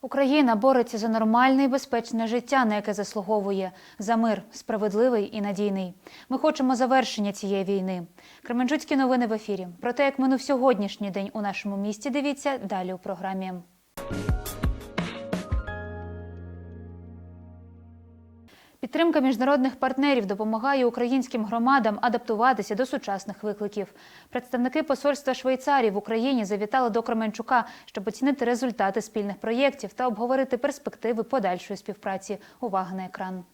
Україна бореться за нормальне і безпечне життя, на яке заслуговує, за мир, справедливий і надійний. Ми хочемо завершення цієї війни. Кременчуцькі новини в ефірі. Про те, як минув сьогоднішній день у нашому місті, дивіться далі у програмі. Підтримка міжнародних партнерів допомагає українським громадам адаптуватися до сучасних викликів. Представники посольства Швейцарії в Україні завітали до Кременчука, щоб оцінити результати спільних проєктів та обговорити перспективи подальшої співпраці. Увага на екран.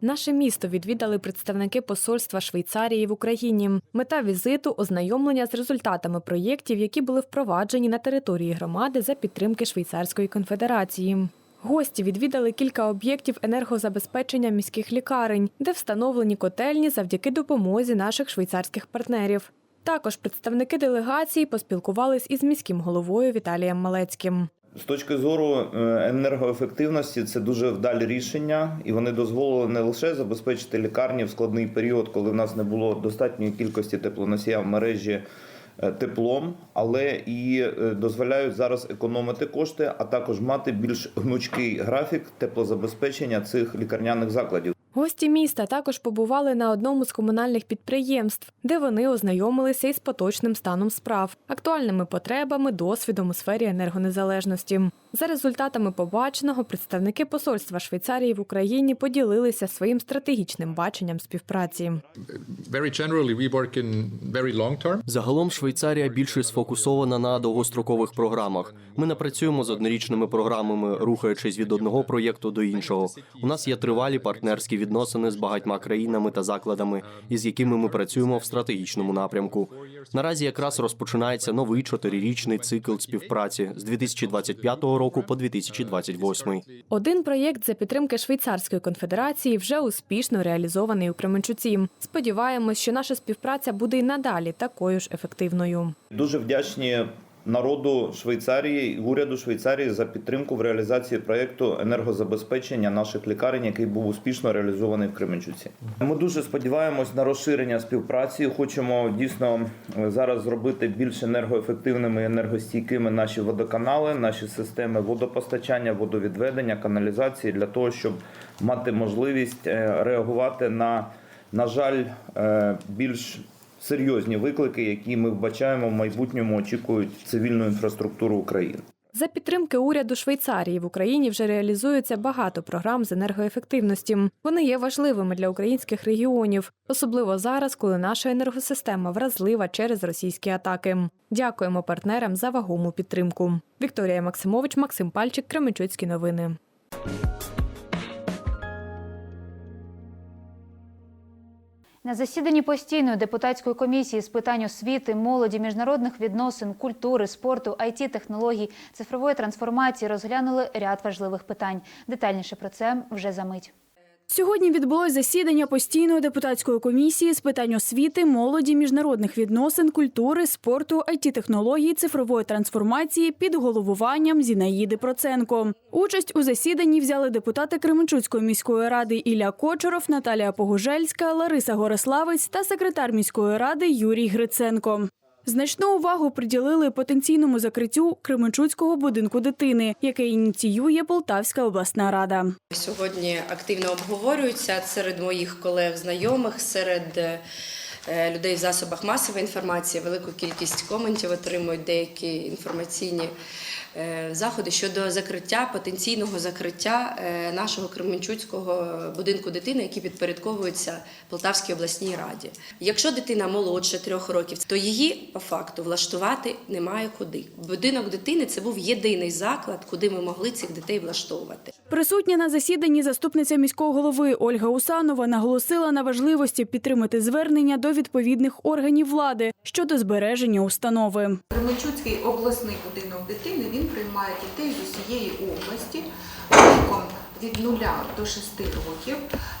Наше місто відвідали представники посольства Швейцарії в Україні. Мета візиту ознайомлення з результатами проєктів, які були впроваджені на території громади за підтримки Швейцарської конфедерації. Гості відвідали кілька об'єктів енергозабезпечення міських лікарень, де встановлені котельні завдяки допомозі наших швейцарських партнерів. Також представники делегації поспілкувались із міським головою Віталієм Малецьким. З точки зору е, енергоефективності, це дуже вдалі рішення, і вони дозволили не лише забезпечити лікарні в складний період, коли в нас не було достатньої кількості теплоносія в мережі теплом, але і е, дозволяють зараз економити кошти, а також мати більш гнучкий графік теплозабезпечення цих лікарняних закладів. Гості міста також побували на одному з комунальних підприємств, де вони ознайомилися із поточним станом справ, актуальними потребами, досвідом у сфері енергонезалежності. За результатами побаченого представники посольства Швейцарії в Україні поділилися своїм стратегічним баченням співпраці. Загалом Швейцарія більше сфокусована на довгострокових програмах. Ми не працюємо з однорічними програмами, рухаючись від одного проєкту до іншого. У нас є тривалі партнерські відносини з багатьма країнами та закладами, із якими ми працюємо в стратегічному напрямку. Наразі якраз розпочинається новий чотирирічний цикл співпраці з 2025 року по 2028. Один проєкт за підтримки Швейцарської конфедерації вже успішно реалізований у Кременчуці. Сподіваємось, що наша співпраця буде й надалі такою ж ефективною. Дуже вдячні народу Швейцарії і уряду Швейцарії за підтримку в реалізації проєкту енергозабезпечення наших лікарень, який був успішно реалізований в Кременчуці. Ми дуже сподіваємось на розширення співпраці. Хочемо дійсно зараз зробити більш енергоефективними і енергостійкими наші водоканали, наші системи водопостачання, водовідведення, каналізації для того, щоб мати можливість е, реагувати на, на жаль, е, більш серйозні виклики, які ми вбачаємо в майбутньому очікують цивільну інфраструктуру України. За підтримки уряду Швейцарії в Україні вже реалізується багато програм з енергоефективності. Вони є важливими для українських регіонів, особливо зараз, коли наша енергосистема вразлива через російські атаки. Дякуємо партнерам за вагому підтримку. Вікторія Максимович, Максим Пальчик, Кременчуцькі новини. На засіданні постійної депутатської комісії з питань освіти, молоді, міжнародних відносин, культури, спорту, it технологій, цифрової трансформації розглянули ряд важливих питань. Детальніше про це вже за мить. Сьогодні відбулось засідання постійної депутатської комісії з питань освіти, молоді, міжнародних відносин, культури, спорту, it технологій, цифрової трансформації під головуванням Зінаїди Проценко. Участь у засіданні взяли депутати Кременчуцької міської ради Ілля Кочоров, Наталія Погужельська, Лариса Гориславець та секретар міської ради Юрій Гриценко. Значну увагу приділили потенційному закриттю Кременчуцького будинку дитини, яке ініціює Полтавська обласна рада. Сьогодні активно обговорюються серед моїх колег, знайомих, серед е, людей в засобах масової інформації. Велику кількість коментів отримують деякі інформаційні заходи щодо закриття, потенційного закриття е, нашого Кременчуцького будинку дитини, який підпорядковується Полтавській обласній раді. Якщо дитина молодше трьох років, то її по факту влаштувати немає куди. Будинок дитини це був єдиний заклад, куди ми могли цих дітей влаштовувати. Присутня на засіданні заступниця міського голови Ольга Усанова наголосила на важливості підтримати звернення до відповідних органів влади щодо збереження установи. Кременчуцький обласний будинок дитини він приймає дітей з усієї області віком від 0 до 6 років.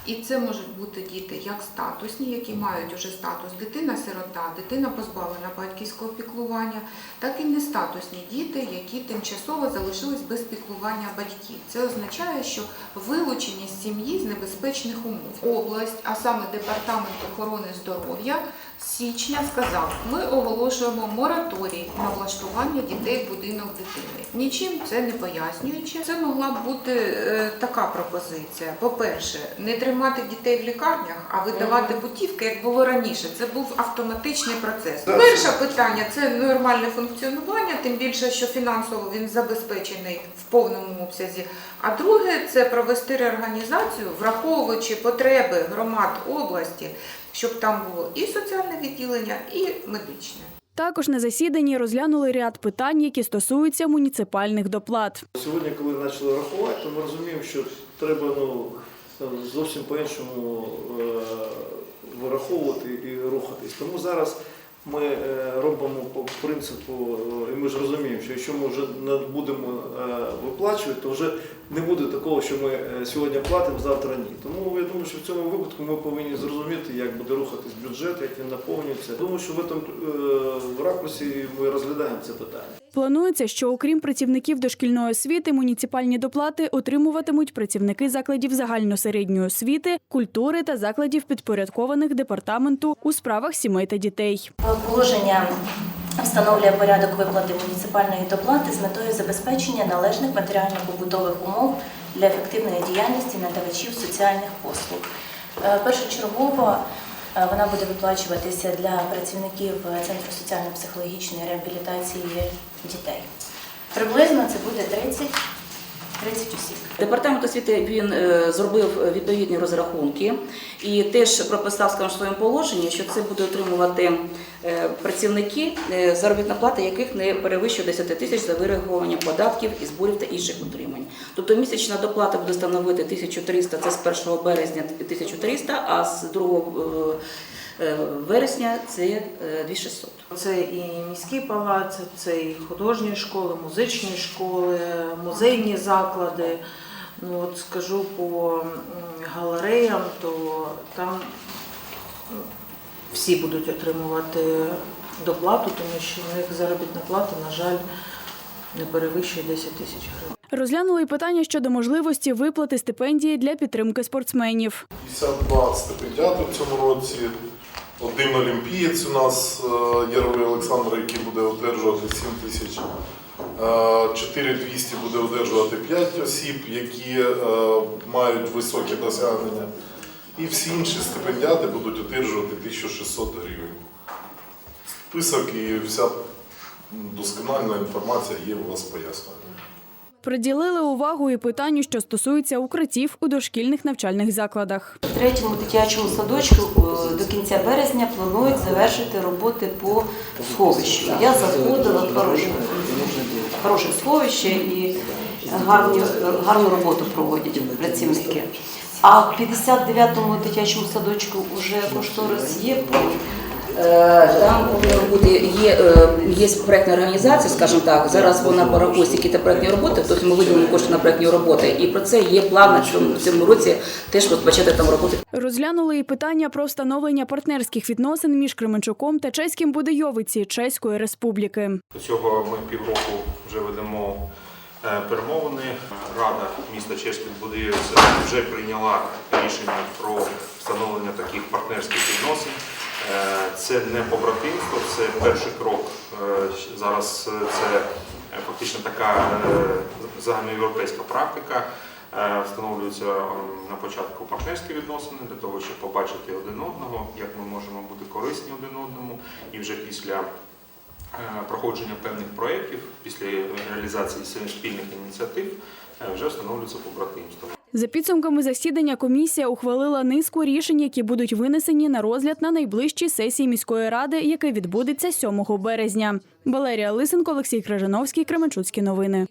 І це можуть бути діти як статусні, які мають уже статус дитина-сирота, дитина позбавлена батьківського піклування, так і нестатусні діти, які тимчасово залишились без піклування батьків. Це означає, що вилучені з сім'ї з небезпечних умов. Область, а саме департамент охорони здоров'я, січня сказав, ми оголошуємо мораторій на влаштування дітей в будинок дитини. Нічим це не пояснюючи. Це могла б бути е, така пропозиція. По-перше, не тримати дітей в лікарнях, а видавати путівки, як було раніше. Це був автоматичний процес. Перше питання це нормальне функціонування, тим більше, що фінансово він забезпечений в повному обсязі. А друге це провести реорганізацію, враховуючи потреби громад області, щоб там було і соціальне відділення, і медичне. Також на засіданні розглянули ряд питань, які стосуються муніципальних доплат. Сьогодні, коли почали рахувати, то ми розуміємо, що треба ну, зовсім по-іншому е, вираховувати і рухатись. Тому зараз ми е, робимо по принципу, е, і ми ж розуміємо, що якщо ми вже не будемо е, виплачувати, то вже не буде такого, що ми сьогодні платимо, завтра ні. Тому я думаю, що в цьому випадку ми повинні зрозуміти, як буде рухатись бюджет, як він наповнюється. Думаю, що в цьому в ракурсі ми розглядаємо це питання. Планується, що окрім працівників дошкільної освіти, муніципальні доплати отримуватимуть працівники закладів загальносередньої освіти, культури та закладів підпорядкованих департаменту у справах сімей та дітей. Положення встановлює порядок виплати муніципальної доплати з метою забезпечення належних матеріально-побутових умов для ефективної діяльності надавачів соціальних послуг. Е, Першочергово е, вона буде виплачуватися для працівників Центру соціально-психологічної реабілітації дітей. Приблизно це буде 30, 30 осіб. Департамент освіти він е, зробив відповідні розрахунки і теж прописав скажімо, в своєму положенні, що це буде отримувати працівники, е, заробітна плата яких не перевищує 10 тисяч за вирахування податків і зборів та інших утримань. Тобто місячна доплата буде становити 1300, це з 1 березня 1300, а з 2 е, вересня це е, 2600. Це і міський палац, це і художні школи, музичні школи, музейні заклади. Ну от скажу по галереям, то там м, всі будуть отримувати доплату, тому що в них заробітна плата, на жаль, не перевищує 10 тисяч гривень. Розглянули й питання щодо можливості виплати стипендії для підтримки спортсменів. 52 стипендіати в цьому році. Один олімпієць у нас е, Яровий Олександр, який буде одержувати 7 тисяч. Е, 4200 буде одержувати 5 осіб, які е, мають високі досягнення. І всі інші стипендіати будуть одержувати 1600 гривень. Список і вся доскональна інформація є у вас пояснена. Приділили увагу і питанню, що стосується укриттів у дошкільних навчальних закладах. В третьому дитячому садочку е, до кінця березня планують завершити роботи по сховищу. Я заходила в хороше, хороше сховище і гарні, гарну роботу проводять працівники. А в 59-му дитячому садочку вже кошторис є. Е, Там повинно бути є, е, є проектна організація, скажімо так. Зараз вона порахує які проектні роботи, тобто ми виділимо кошти на проектні роботи, і про це є план на цьому, цьому році теж розпочати там роботи. Розглянули і питання про встановлення партнерських відносин між Кременчуком та чеським Будойовиці Чеської Республіки. До цього ми півроку вже ведемо перемовини. Рада міста Чешських Будиївця вже прийняла рішення про встановлення таких партнерських відносин. Е, Це не побратимство, це перший крок. Е, Зараз е, це е, фактично така е, загальноєвропейська практика. Е, Встановлюються на початку партнерські відносини для того, щоб побачити один одного, як ми можемо бути корисні один одному, і вже після е, проходження певних проєктів, після реалізації спільних ініціатив, е, вже встановлюється побратимство. За підсумками засідання комісія ухвалила низку рішень, які будуть винесені на розгляд на найближчій сесії міської ради, яка відбудеться 7 березня. Валерія Лисенко, Олексій Кражановський, Кременчуцькі новини.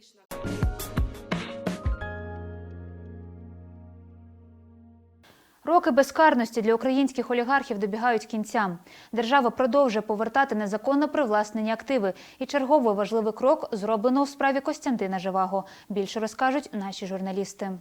Роки безкарності для українських олігархів добігають кінця. Держава продовжує повертати незаконно привласнені активи. І черговий важливий крок зроблено у справі Костянтина Живаго. Більше розкажуть наші журналісти.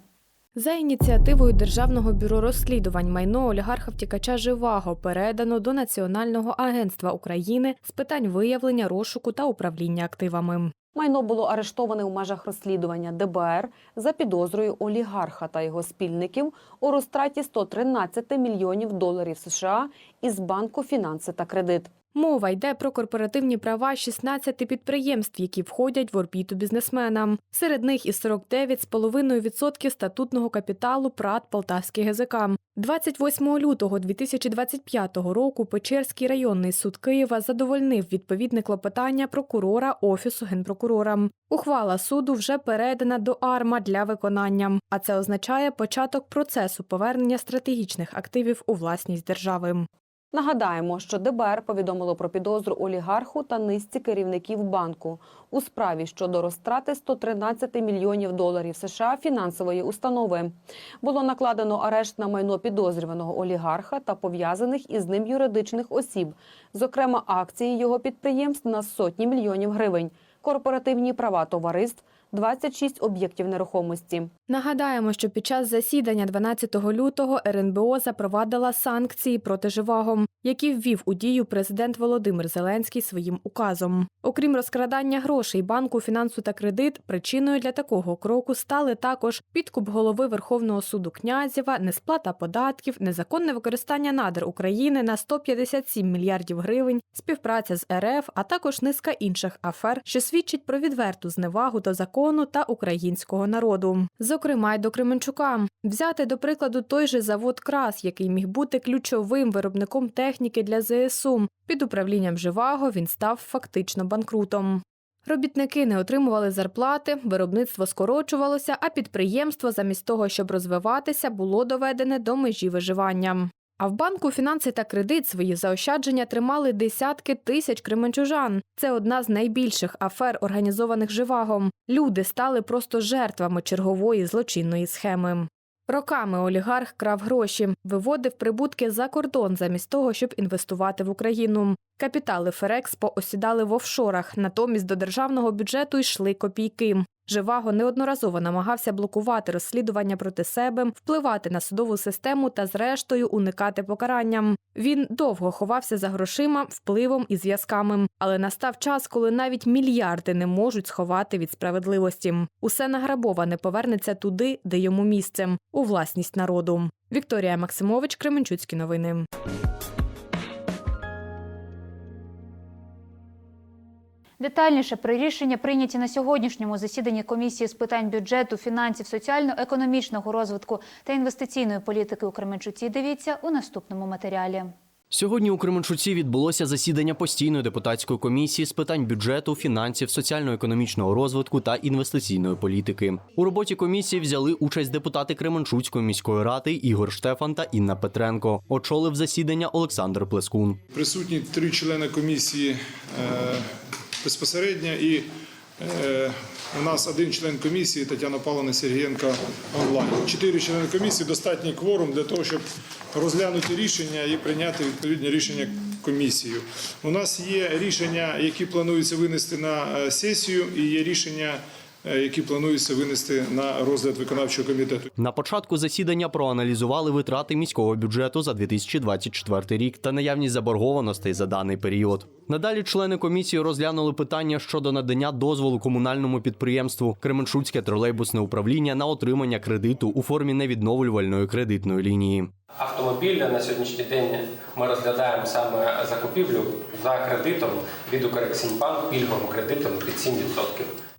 За ініціативою Державного бюро розслідувань майно олігарха втікача Живаго передано до Національного агентства України з питань виявлення, розшуку та управління активами. Майно було арештоване у межах розслідування ДБР за підозрою олігарха та його спільників у розтраті 113 мільйонів доларів США із банку фінанси та кредит. Мова йде про корпоративні права 16 підприємств, які входять в орбіту бізнесмена. Серед них і 49,5% статутного капіталу ПРАТ Полтавський ГЗК. 28 лютого 2025 року Печерський районний суд Києва задовольнив відповідне клопотання прокурора Офісу генпрокурора. Ухвала суду вже передана до АРМА для виконання, а це означає початок процесу повернення стратегічних активів у власність держави. Нагадаємо, що ДБР повідомило про підозру олігарху та низці керівників банку у справі щодо розтрати 113 мільйонів доларів США фінансової установи. Було накладено арешт на майно підозрюваного олігарха та пов'язаних із ним юридичних осіб, зокрема акції його підприємств на сотні мільйонів гривень, корпоративні права товариств, 26 об'єктів нерухомості. Нагадаємо, що під час засідання 12 лютого РНБО запровадила санкції проти Живаго, які ввів у дію президент Володимир Зеленський своїм указом. Окрім розкрадання грошей банку фінансу та кредит, причиною для такого кроку стали також підкуп голови Верховного суду Князєва, несплата податків, незаконне використання надр України на 157 мільярдів гривень, співпраця з РФ, а також низка інших афер, що свідчить про відверту зневагу до закону та українського народу. Зокрема, й до Кременчука. Взяти до прикладу той же завод Крас, який міг бути ключовим виробником техніки для ЗСУ. Під управлінням Живаго він став фактично банкрутом. Робітники не отримували зарплати, виробництво скорочувалося, а підприємство, замість того, щоб розвиватися, було доведене до межі виживання. А в банку фінанси та кредит свої заощадження тримали десятки тисяч кременчужан. Це одна з найбільших афер, організованих живагом. Люди стали просто жертвами чергової злочинної схеми. Роками олігарх крав гроші, виводив прибутки за кордон замість того, щоб інвестувати в Україну. Капітали Ферекспо осідали в офшорах, натомість до державного бюджету йшли копійки. Живаго неодноразово намагався блокувати розслідування проти себе, впливати на судову систему та, зрештою, уникати покаранням. Він довго ховався за грошима, впливом і зв'язками. Але настав час, коли навіть мільярди не можуть сховати від справедливості. Усе награбоване повернеться туди, де йому місце у власність народу. Вікторія Максимович, Кременчуцькі новини. Детальніше про рішення прийняті на сьогоднішньому засіданні комісії з питань бюджету, фінансів, соціально-економічного розвитку та інвестиційної політики у Кременчуці. Дивіться у наступному матеріалі. Сьогодні у Кременчуці відбулося засідання постійної депутатської комісії з питань бюджету, фінансів, соціально-економічного розвитку та інвестиційної політики. У роботі комісії взяли участь депутати Кременчуцької міської ради Ігор Штефан та Інна Петренко. Очолив засідання Олександр Плескун. Присутні три члени комісії е, безпосередньо і е, у нас один член комісії Тетяна Павловна Сергієнка онлайн. Чотири члени комісії достатній кворум для того, щоб розглянути рішення і прийняти відповідні рішення комісію. У нас є рішення, які планується винести на е, сесію, і є рішення, які планується винести на розгляд виконавчого комітету. На початку засідання проаналізували витрати міського бюджету за 2024 рік та наявність заборгованостей за даний період. Надалі члени комісії розглянули питання щодо надання дозволу комунальному підприємству Кременчуцьке тролейбусне управління на отримання кредиту у формі невідновлювальної кредитної лінії. Автомобіль на сьогоднішній день ми розглядаємо саме закупівлю за кредитом від Укрексімбанк пільговим кредитом під 7%.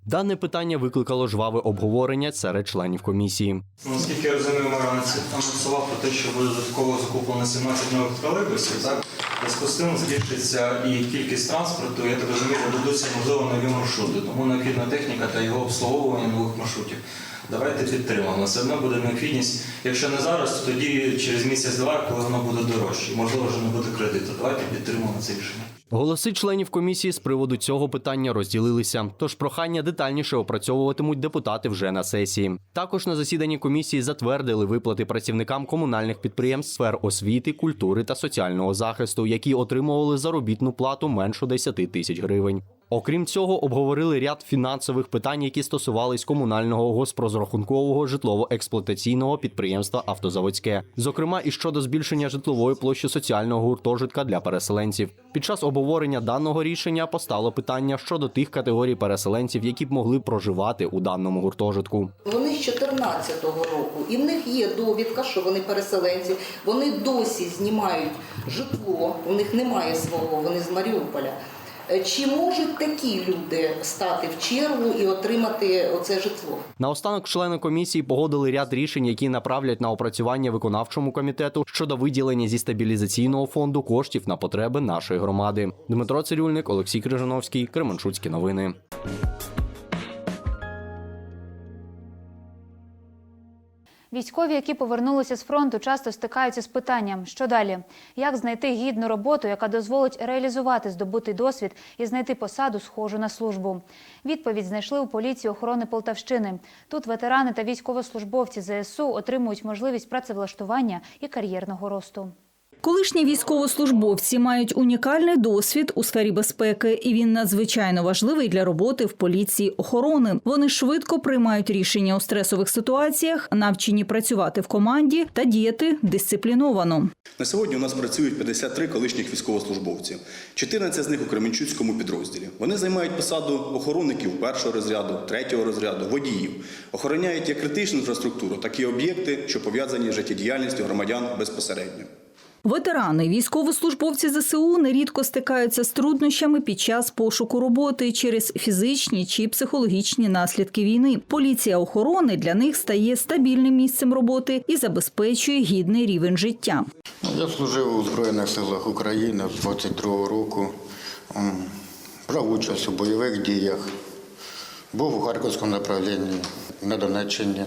Дане питання викликало жваве обговорення серед членів комісії. Наскільки я розумію, Марана анонсував про те, що буде додатково закуплено 17 нових тролейбусів. Так? Зв'язку з цим збільшиться і кількість транспорту, я так розумію, додадуться можливо нові маршрути. Тому необхідна техніка та його обслуговування нових маршрутів. Давайте підтримаємо. Все одно буде необхідність. Якщо не зараз, то тоді через місяць-два, коли воно буде дорожче. Можливо, вже не буде кредиту. Давайте підтримаємо це рішення. Голоси членів комісії з приводу цього питання розділилися. Тож прохання детальніше опрацьовуватимуть депутати вже на сесії. Також на засіданні комісії затвердили виплати працівникам комунальних підприємств сфер освіти, культури та соціального захисту, які отримували заробітну плату меншу 10 тисяч гривень. Окрім цього, обговорили ряд фінансових питань, які стосувались комунального госпрозрахункового житлово-експлуатаційного підприємства Автозаводське, зокрема і щодо збільшення житлової площі соціального гуртожитка для переселенців. Під час обговорення даного рішення постало питання щодо тих категорій переселенців, які б могли проживати у даному гуртожитку. Вони з 14-го року, і в них є довідка, що вони переселенці. Вони досі знімають житло, у них немає свого, вони з Маріуполя. Е, Чи можуть такі люди стати в чергу і отримати оце житло? Наостанок члени комісії погодили ряд рішень, які направлять на опрацювання виконавчому комітету щодо виділення зі стабілізаційного фонду коштів на потреби нашої громади. Дмитро Цирюльник, Олексій Крижановський, Кременчуцькі новини. Військові, які повернулися з фронту, часто стикаються з питанням, що далі, як знайти гідну роботу, яка дозволить реалізувати здобутий досвід і знайти посаду, схожу на службу. Відповідь знайшли у поліції охорони Полтавщини. Тут ветерани та військовослужбовці ЗСУ отримують можливість працевлаштування і кар'єрного росту. Колишні військовослужбовці мають унікальний досвід у сфері безпеки, і він надзвичайно важливий для роботи в поліції охорони. Вони швидко приймають рішення у стресових ситуаціях, навчені працювати в команді та діяти дисципліновано. На сьогодні у нас працюють 53 колишніх військовослужбовців, 14 з них у Кременчуцькому підрозділі. Вони займають посаду охоронників першого розряду, третього розряду, водіїв, охороняють як критичну інфраструктуру, так і об'єкти, що пов'язані з життєдіяльністю громадян безпосередньо. Ветерани, військовослужбовці ЗСУ нерідко стикаються з труднощами під час пошуку роботи через фізичні чи психологічні наслідки війни. Поліція охорони для них стає стабільним місцем роботи і забезпечує гідний рівень життя. Я служив у Збройних силах України з 22-го року. Брав участь у бойових діях. Був у Харківському направлінні на Донеччині.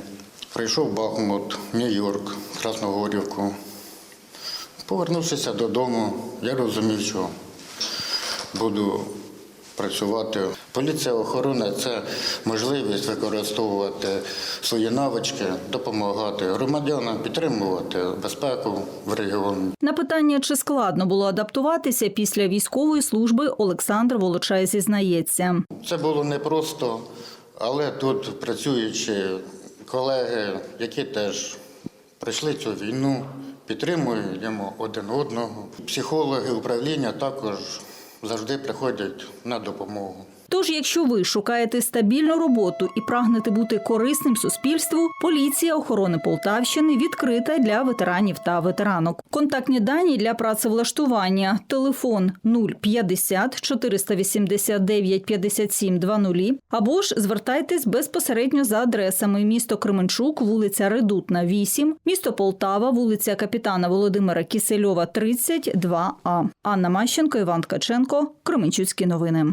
Прийшов Бахмут, Нью-Йорк, Красногорівку. Повернувшися додому, я розумів, що буду працювати. Поліція охорони це можливість використовувати свої навички, допомагати громадянам, підтримувати безпеку в регіоні. На питання, чи складно було адаптуватися після військової служби, Олександр Волочай зізнається. Це було непросто, але тут працюючі колеги, які теж пройшли цю війну, підтримуємо один одного. Психологи управління також завжди приходять на допомогу. Тож, якщо ви шукаєте стабільну роботу і прагнете бути корисним суспільству, поліція охорони Полтавщини відкрита для ветеранів та ветеранок. Контактні дані для працевлаштування: телефон 050 489 57 00 або ж звертайтесь безпосередньо за адресами місто Кременчук, вулиця Редутна, 8, місто Полтава, вулиця Капітана Володимира Кісельова, 32А. Анна Мащенко, Іван Ткаченко, Кременчуцькі новини.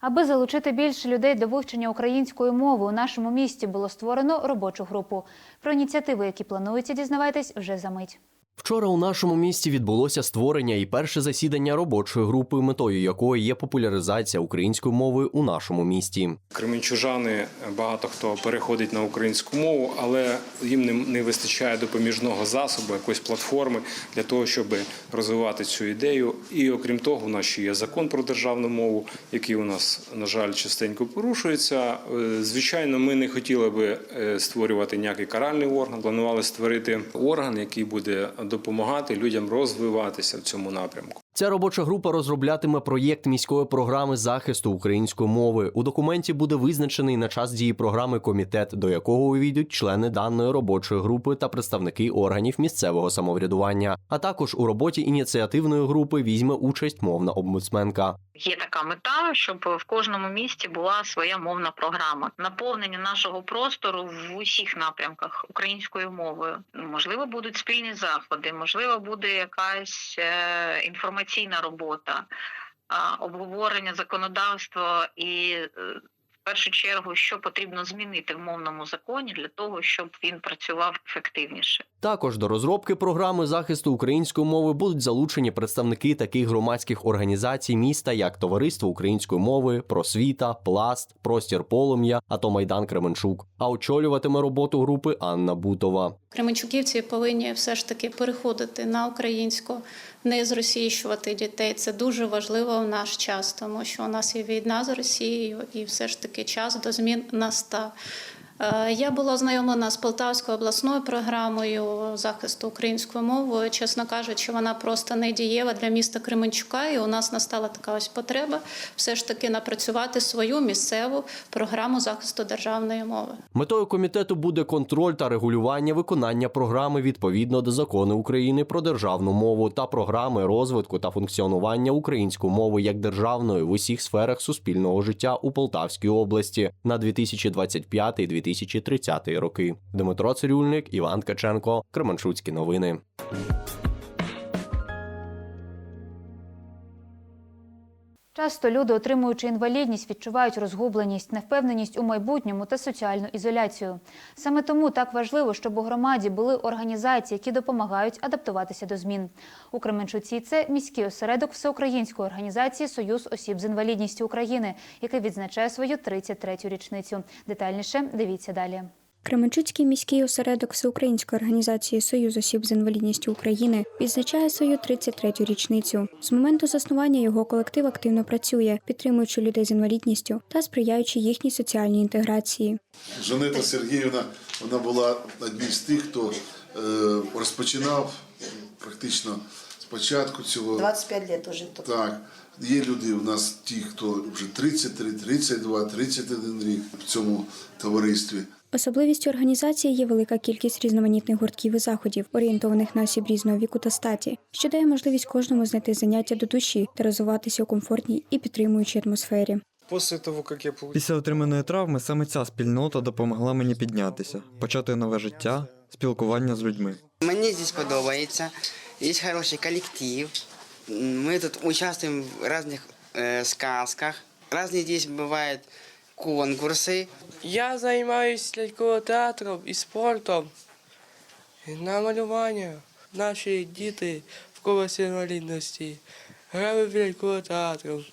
Аби залучити більше людей до вивчення української мови у нашому місті було створено робочу групу. Про ініціативи, які плануються, дізнавайтесь вже за мить. Вчора у нашому місті відбулося створення і перше засідання робочої групи, метою якої є популяризація української мови у нашому місті. Кременчужани багато хто переходить на українську мову, але їм не, вистачає допоміжного засобу, якоїсь платформи для того, щоб розвивати цю ідею. І окрім того, у нас ще є закон про державну мову, який у нас, на жаль, частенько порушується. Е, Звичайно, ми не хотіли би е, створювати ніякий каральний орган. Планували створити орган, який буде допомагати людям розвиватися в цьому напрямку. Ця робоча група розроблятиме проєкт міської програми захисту української мови. У документі буде визначений на час дії програми комітет, до якого увійдуть члени даної робочої групи та представники органів місцевого самоврядування. А також у роботі ініціативної групи візьме участь мовна омбудсменка. Є така мета, щоб в кожному місті була своя мовна програма. Наповнення нашого простору в усіх напрямках українською мовою. Можливо, будуть спільні заходи, можливо, буде якась е, інформаційна робота, обговорення законодавства і. е, В першу чергу, що потрібно змінити в мовному законі для того, щоб він працював ефективніше. Також до розробки програми захисту української мови будуть залучені представники таких громадських організацій міста, як Товариство української мови, Просвіта, Пласт, Простір Полум'я, Атомайдан Кременчук. А очолюватиме роботу групи Анна Бутова. Кременчуківці повинні все ж таки переходити на українську, не зросійщувати дітей. Це дуже важливо в наш час, тому що у нас є війна з Росією, і все ж таки час до змін настав. Е, Я була ознайомлена з Полтавською обласною програмою захисту української мови. Чесно кажучи, вона просто не дієва для міста Кременчука, і у нас настала така ось потреба все ж таки напрацювати свою місцеву програму захисту державної мови. Метою комітету буде контроль та регулювання виконання програми відповідно до закону України про державну мову та програми розвитку та функціонування української мови як державної в усіх сферах суспільного життя у Полтавській області на 2025-2030 роки. Дмитро Цирюльник, Іван Ткаченко, Кременчуцькі новини. Часто люди, отримуючи інвалідність, відчувають розгубленість, невпевненість у майбутньому та соціальну ізоляцію. Саме тому так важливо, щоб у громаді були організації, які допомагають адаптуватися до змін. У Кременчуці це міський осередок всеукраїнської організації Союз осіб з інвалідністю України, який відзначає свою 33-ю річницю. Детальніше дивіться далі. Кременчуцький міський осередок Всеукраїнської організації Союз осіб з інвалідністю України відзначає свою 33-ю річницю. З моменту заснування його колектив активно працює, підтримуючи людей з інвалідністю та сприяючи їхній соціальній інтеграції. Жанета Сергіївна вона була однією з тих, хто е, розпочинав практично спочатку цього. 25 лет уже. Так, є люди у нас ті, хто вже 33, 32, 31 рік в цьому товаристві. Особливістю організації є велика кількість різноманітних гуртків і заходів, орієнтованих на осіб різного віку та статі, що дає можливість кожному знайти заняття до душі та розвиватися у комфортній і підтримуючій атмосфері. Після отриманої травми саме ця спільнота допомогла мені піднятися, почати нове життя, спілкування з людьми. Мені здесь подобається, є хороший колектив. Ми тут участвуємо в різних е, сказках. Різні здесь бувають конкурси. Я займаюся ляльковим театром і спортом, на малювання. Наші діти в колесі інвалідності грали в ляльковий театру,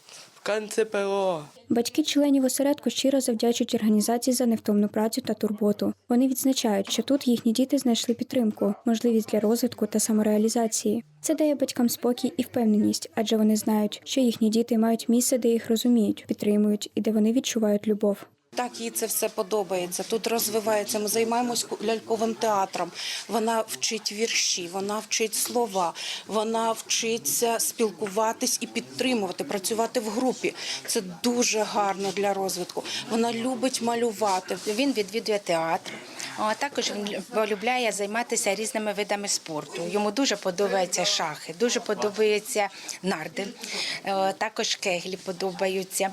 в канцеперо. Батьки членів осередку щиро завдячують організації за невтомну працю та турботу. Вони відзначають, що тут їхні діти знайшли підтримку, можливість для розвитку та самореалізації. Це дає батькам спокій і впевненість, адже вони знають, що їхні діти мають місце, де їх розуміють, підтримують і де вони відчувають любов. Так, їй це все подобається. Тут розвивається. Ми займаємось ляльковим театром. Вона вчить вірші, вона вчить слова, вона вчиться спілкуватись і підтримувати, працювати в групі. Це дуже гарно для розвитку. Вона любить малювати. Він відвідує театр. А також він полюбляє займатися різними видами спорту. Йому дуже подобаються шахи, дуже подобаються нарди. Е, Також кеглі подобаються.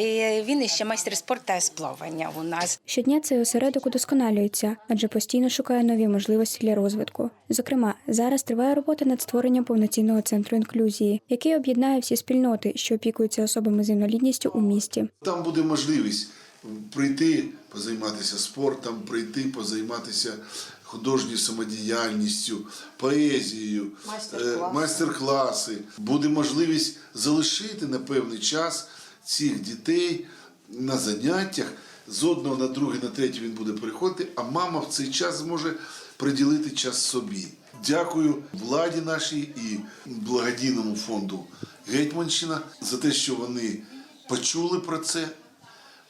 І він іще майстер спорту з плавання у нас. Щодня цей осередок удосконалюється, адже постійно шукає нові можливості для розвитку. Зокрема, зараз триває робота над створенням повноцінного центру інклюзії, який об'єднає всі спільноти, що опікуються особами з інвалідністю у місті. Там буде можливість прийти позайматися спортом, прийти позайматися художньою самодіяльністю, поезією, Майстер-класи. е, майстер-класи. Буде можливість залишити на певний час цих дітей на заняттях. З одного на друге, на третє він буде переходити, а мама в цей час зможе приділити час собі. Дякую владі нашій і благодійному фонду Гетьманщина за те, що вони почули про це,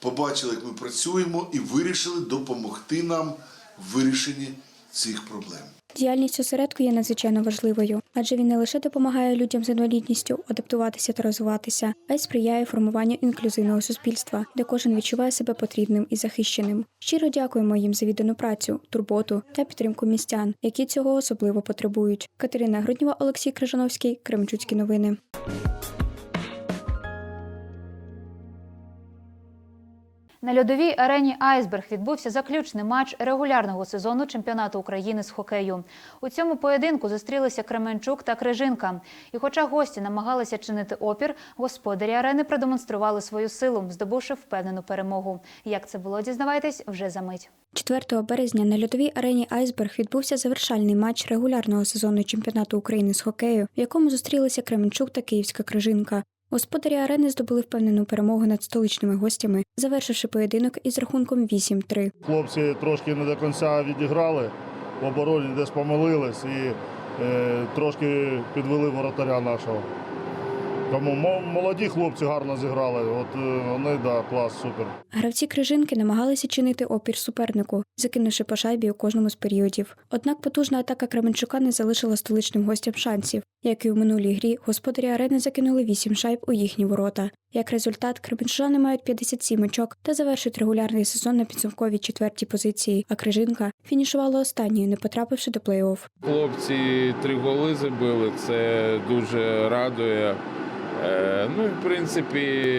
побачили, як ми працюємо, і вирішили допомогти нам в вирішенні цих проблем. Діяльність осередку є надзвичайно важливою, адже він не лише допомагає людям з інвалідністю адаптуватися та розвиватися, а й сприяє формуванню інклюзивного суспільства, де кожен відчуває себе потрібним і захищеним. Щиро дякуємо їм за віддану працю, турботу та підтримку містян, які цього особливо потребують. Катерина Груднєва, Олексій Крижановський, Кременчуцькі новини. На льодовій арені Айсберг відбувся заключний матч регулярного сезону чемпіонату України з хокею. У цьому поєдинку зустрілися Кременчук та Крижинка. І хоча гості намагалися чинити опір, господарі арени продемонстрували свою силу, здобувши впевнену перемогу. Як це було, дізнавайтесь вже за мить. 4 березня на льодовій арені Айсберг відбувся завершальний матч регулярного сезону чемпіонату України з хокею, в якому зустрілися Кременчук та Київська Крижинка. Господарі арени здобули впевнену перемогу над столичними гостями, завершивши поєдинок із рахунком 8-3. Хлопці трошки не до кінця відіграли, в обороні десь помилились і е, трошки підвели воротаря нашого. Тому мо- молоді хлопці гарно зіграли. От е, вони, да, клас, супер. Гравці крижинки намагалися чинити опір супернику, закинувши по шайбі у кожному з періодів. Однак потужна атака Кременчука не залишила столичним гостям шансів. Як і у минулій грі, господарі арени закинули 8 шайб у їхні ворота. Як результат, кременчужани мають 57 очок та завершують регулярний сезон на підсумковій четвертій позиції, а крижинка фінішувала останньою, не потрапивши до плей-офф. Хлопці три голи забили, це дуже радує. Е, Ну і в принципі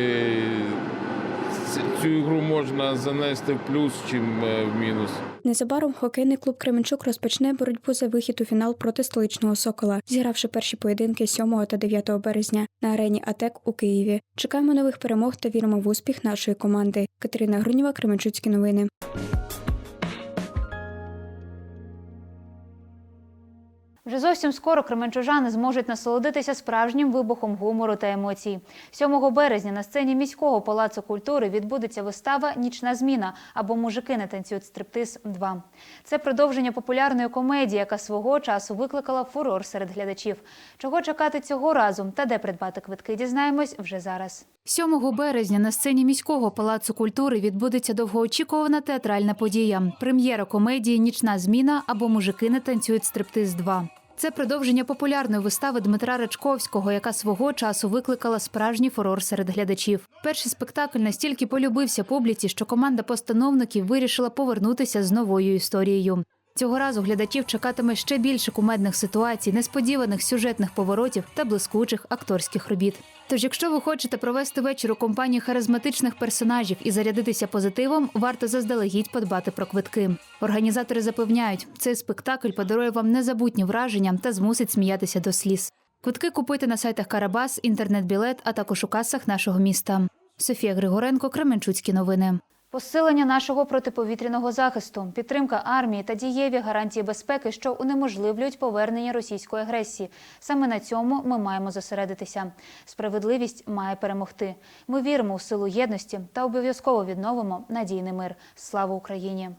цю ігру можна занести в плюс, чим е, в мінус. Незабаром хокейний клуб Кременчук розпочне боротьбу за вихід у фінал проти столичного сокола, зігравши перші поєдинки 7 та 9 березня на арені АТЕК у Києві. Чекаємо нових перемог та віримо в успіх нашої команди. Катерина Грунєва, Кременчуцькі новини. Вже зовсім скоро кременчужани зможуть насолодитися справжнім вибухом гумору та емоцій. 7 березня на сцені міського палацу культури відбудеться вистава Нічна зміна або Мужики не танцюють стриптиз 2. Це продовження популярної комедії, яка свого часу викликала фурор серед глядачів. Чого чекати цього разу та де придбати квитки, дізнаємось вже зараз. 7 березня на сцені міського палацу культури відбудеться довгоочікувана театральна подія. Прем'єра комедії Нічна зміна або Мужики не танцюють стриптиз 2. Це продовження популярної вистави Дмитра Рачковського, яка свого часу викликала справжній фурор серед глядачів. Перший спектакль настільки полюбився публіці, що команда постановників вирішила повернутися з новою історією. Цього разу глядачів чекатиме ще більше кумедних ситуацій, несподіваних сюжетних поворотів та блискучих акторських робіт. Тож, якщо ви хочете провести вечір у компанії харизматичних персонажів і зарядитися позитивом, варто заздалегідь подбати про квитки. Організатори запевняють, цей спектакль подарує вам незабутні враження та змусить сміятися до сліз. Квитки купуйте на сайтах Карабас, інтернет-білет, а також у касах нашого міста. Софія Григоренко, Кременчуцькі новини. Посилення нашого протиповітряного захисту, підтримка армії та дієві гарантії безпеки, що унеможливлюють повернення російської агресії. Саме на цьому ми маємо зосередитися. Справедливість має перемогти. Ми віримо у силу єдності та обов'язково відновимо надійний мир. Слава Україні!